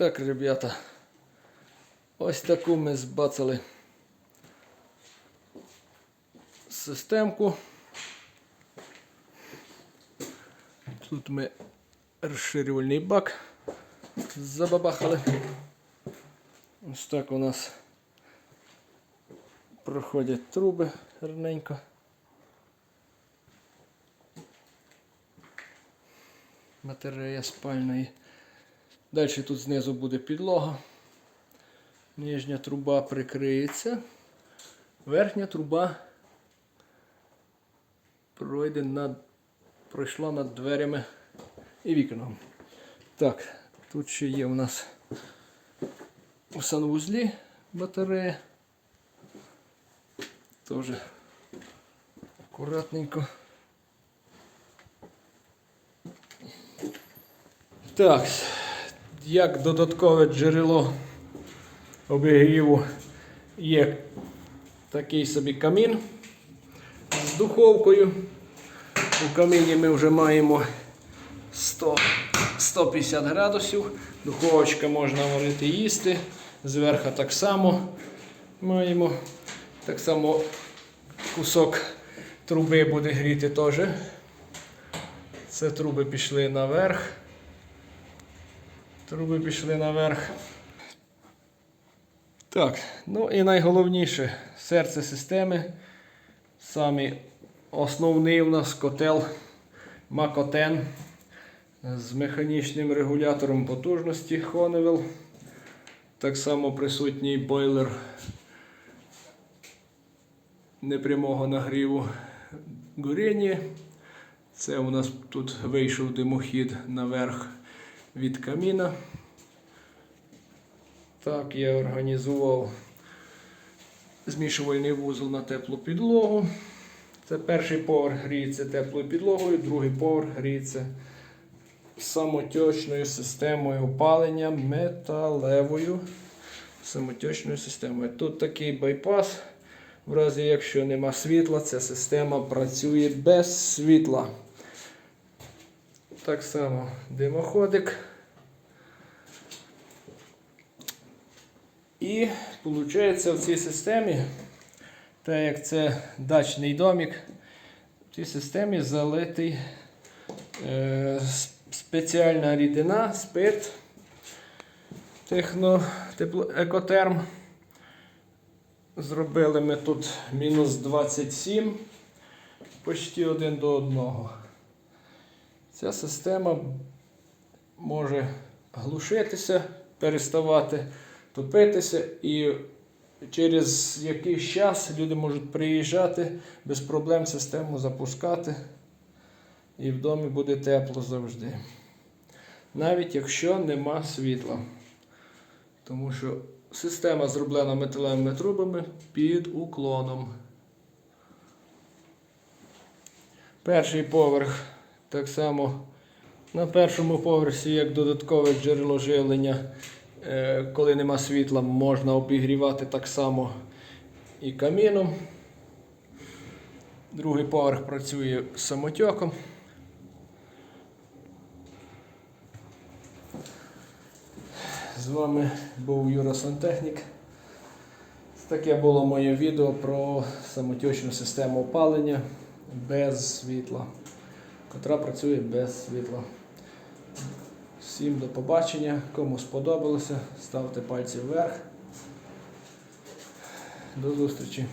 Так, ребята. Ось таку ми збацали системку. Тут ми розширювальний бак забабахали. Ось так у нас проходять труби гарненько. Батарея спальної. Далі тут знизу буде підлога. Нижня труба прикриється. Верхня труба пройде над, пройшла над дверями і вікном. Так, тут ще є у нас у санвузлі батарея. Теж акуратненько. Так, як додаткове джерело обігріву є такий собі камін з духовкою. У каміні ми вже маємо 100, 150 градусів. Духовочка можна варити їсти. Зверху так само маємо. Так само кусок труби буде гріти теж. Це труби пішли наверх. Труби пішли наверх. Так, ну і найголовніше серце системи. Самий основний у нас котел Макотен з механічним регулятором потужності Honeywell. Так само присутній бойлер непрямого нагріву горіння. Це у нас тут вийшов димохід наверх від каміна. Так, я організував змішувальний вузол на теплу підлогу. Це перший поверх гріється теплою підлогою, другий поверх гріється самоточною системою опалення металевою самоточною системою. Тут такий байпас. В разі, якщо нема світла, ця система працює без світла. Так само димоходик. І виходить в цій системі, так як це дачний домик, в цій системі залитий е, спеціальна рідина, спирт, техно, тепло, екотерм. Зробили ми тут мінус 27, почти один до одного. Ця система може глушитися, переставати топитися і через якийсь час люди можуть приїжджати без проблем систему запускати. І в домі буде тепло завжди. Навіть якщо нема світла. Тому що система зроблена металевими трубами під уклоном. Перший поверх так само на першому поверсі, як додаткове джерело живлення, е, коли нема світла, можна обігрівати так само і каміном. Другий поверх працює самотьоком. З вами був Юра Сантехнік. Таке було моє відео про самотечну систему опалення без світла, котра працює без світла. Всім до побачення. Кому сподобалося, ставте пальці вверх. До зустрічі.